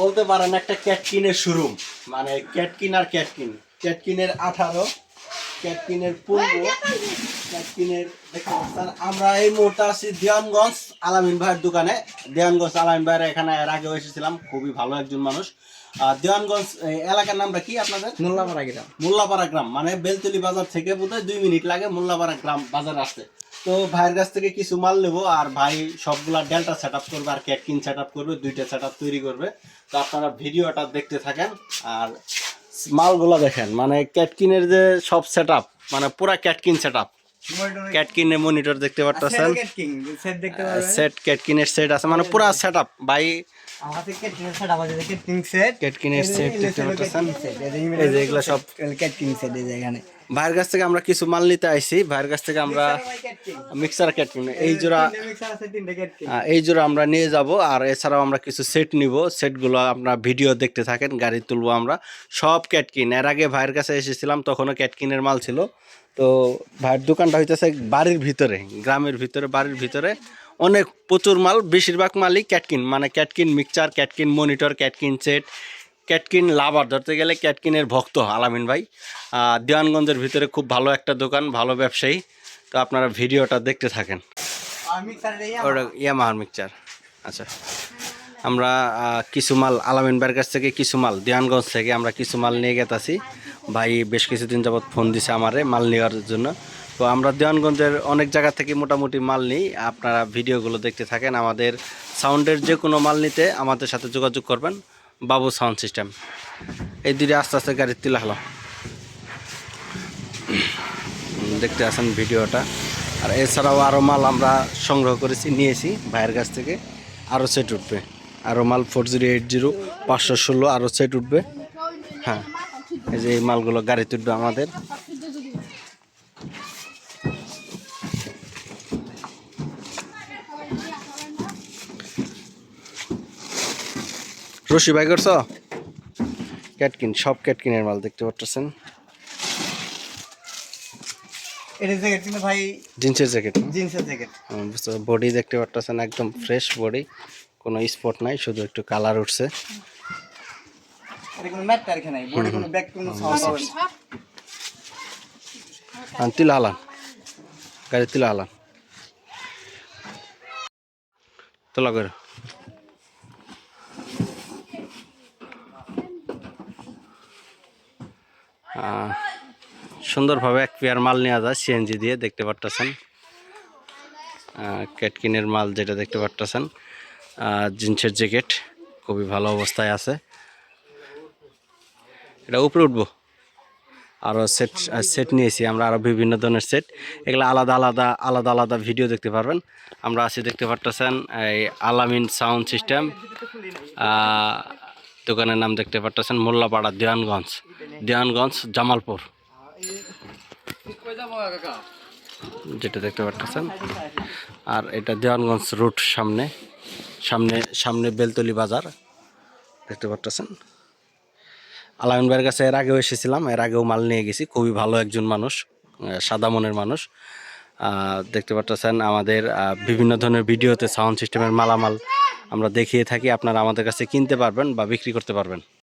বলতে পারেন একটা ক্যাটকিনের শোরুম মানে ক্যাটকিন আর ক্যাটকিন। ক্যাটকিনের আঠারো ক্যাটকিনের পূর্ব ক্যাটকিনের দেখতে পাচ্ছেন আমরা এই মুহূর্তে আছি দেওয়ানগঞ্জ আলামিন ভাইয়ের দোকানে। দেওয়ানগঞ্জ আলামিন ভাইয়ের এখানে এর আগেও এসেছিলাম খুবই ভালো একজন মানুষ। আর দেওয়ানগঞ্জ এলাকার নামটা কি আপনাদের? মোল্লাপাড়া গ্রাম। মোল্লাপাড়া গ্রাম মানে বেলতলি বাজার থেকে বোধহয় দুই মিনিট লাগে মোল্লাপাড়া গ্রাম বাজার আসতে। তো ভাইয়ের কাছ থেকে কিছু মাল নেব আর ভাই সবগুলা ডেল্টা সেট আপ করবে আর ক্যাটকিন সেট আপ করবে দুইটা সেট আপ তৈরি করবে। তো আপনারা ভিডিওটা দেখতে থাকেন আর মালগুলো দেখেন মানে ক্যাটকিনের যে সব সেট আপ মানে পুরা ক্যাটকিন সেট আপ ক্যাটকিনের মনিটর দেখতে পারতেছেন? সেট ক্যাটকিনের সেট আছে মানে পুরা সেট আপ ভাই ক্যাটকিনের সেট দেখতে পারতেছেন? এই যে এগুলো সব ক্যাটকিং সেট এই যে এখানে। ভাইয়ের কাছ থেকে আমরা কিছু মাল নিতে আইছি ভাইয়ের কাছ থেকে আমরা মিক্সার ক্যাটকিন এই জোড়া আছে তিনটে ক্যাটকিং আহ, এই জোড়া আমরা নিয়ে যাব আর এছাড়াও আমরা কিছু সেট নিব। সেটগুলো আপনার ভিডিও দেখতে থাকেন গাড়ি তুলবো আমরা। সব ক্যাটকিন এর আগে ভাইয়ের কাছে এসেছিলাম তখনও ক্যাটকিনের মাল ছিল। তো ভাইয়ের দোকানটা হইতেছে বাড়ির ভিতরে গ্রামের ভিতরে বাড়ির ভিতরে। অনেক প্রচুর মাল বেশিরভাগ মালই ক্যাটকিন মানে Catkin mixture Catkin monitor Catkin set Catkin lover, ধরতে গেলে ক্যাটকিনের ভক্ত আলামিন ভাই। দেওয়ানগঞ্জের ভিতরে খুব ভালো একটা দোকান, ভালো ব্যবসায়ী। তো আপনারা ভিডিওটা দেখতে থাকেন। মিক্সার ইয়ামাহার মিক্সচার আচ্ছা। আমরা কিছু মাল আলামিন ভাইয়ের কাছ থেকে কিছু মাল, দেওয়ানগঞ্জ থেকে আমরা কিছু মাল নিয়ে গেতাছি। ভাই বেশ কিছুদিন যাবৎ ফোন দিছে আমারে মাল নেওয়ার জন্য। তো আমরা দেওয়ানগঞ্জের অনেক জায়গা থেকে মোটামুটি মাল নিই। আপনারা ভিডিওগুলো দেখতে থাকেন। আমাদের সাউন্ডের যে কোনো মাল নিতে আমাদের সাথে যোগাযোগ করবেন। বাবু সাউন্ড সিস্টেম। এই দিকে আস্তে আস্তে গাড়ির তিলা হলো। দেখতে আসেন ভিডিওটা। আর এছাড়াও আরও মাল আমরা সংগ্রহ করেছি, নিয়েছি ভাইয়ের কাছ থেকে। আরও সেট উঠবে। আরও মাল ফোর জিরো এইট জিরো পাঁচশো ষোলো আরও সেট উঠবে। হ্যাঁ এই যে এই মালগুলো গাড়িতে উঠবে আমাদের। রশি ভাই করছ? ক্যাটকিন সব ক্যাটকিনের মাল দেখতে পাচ্ছেন জ্যাকেট জিন্সের জ্যাকেট জ্যাকেট। বডি দেখতে পাচ্ছেন একদম ফ্রেশ বডি কোনো স্পট নাই শুধু একটু কালার উঠছে। তিলা গাড়ি তিলা তোলা করে সুন্দরভাবে এক পেয়ার মাল নেওয়া যায় সিএনজি দিয়ে, দেখতে পারতেছেন। ক্যাটকিনের মাল যেটা দেখতে পারতেছেন। জিন্সের জ্যাকেট, খুবই ভালো অবস্থায় আছে। এটা উপরে উঠবো। আরও সেট সেট নিয়েছি আমরা আরও বিভিন্ন ধরনের সেট এগুলো আলাদা আলাদা আলাদা আলাদা ভিডিও দেখতে পারবেন। আমরা আছি দেখতে পারতেছেন, এই আলামিন সাউন্ড সিস্টেম দোকানের নাম দেখতে পারতেছেন, মোল্লাপাড়া, দেওয়ানগঞ্জ। দেওয়ানগঞ্জ, জামালপুর। যেটা দেখতে পারতেছেন। আর এটা দেওয়ানগঞ্জ রুট সামনে। সামনে সামনে বেলতলি বাজার। দেখতে পারতেছেন। আলামিন কাছে এর আগেও এসেছিলাম। এর আগেও মাল নিয়ে গেছি। খুবই ভালো একজন মানুষ সাদা মনের মানুষ। দেখতে পাচ্ছেন আমাদের বিভিন্ন ধরনের ভিডিওতে সাউন্ড সিস্টেমের মালামাল আমরা দেখিয়ে থাকি। আপনারা আমাদের কাছে কিনতে পারবেন বা বিক্রি করতে পারবেন।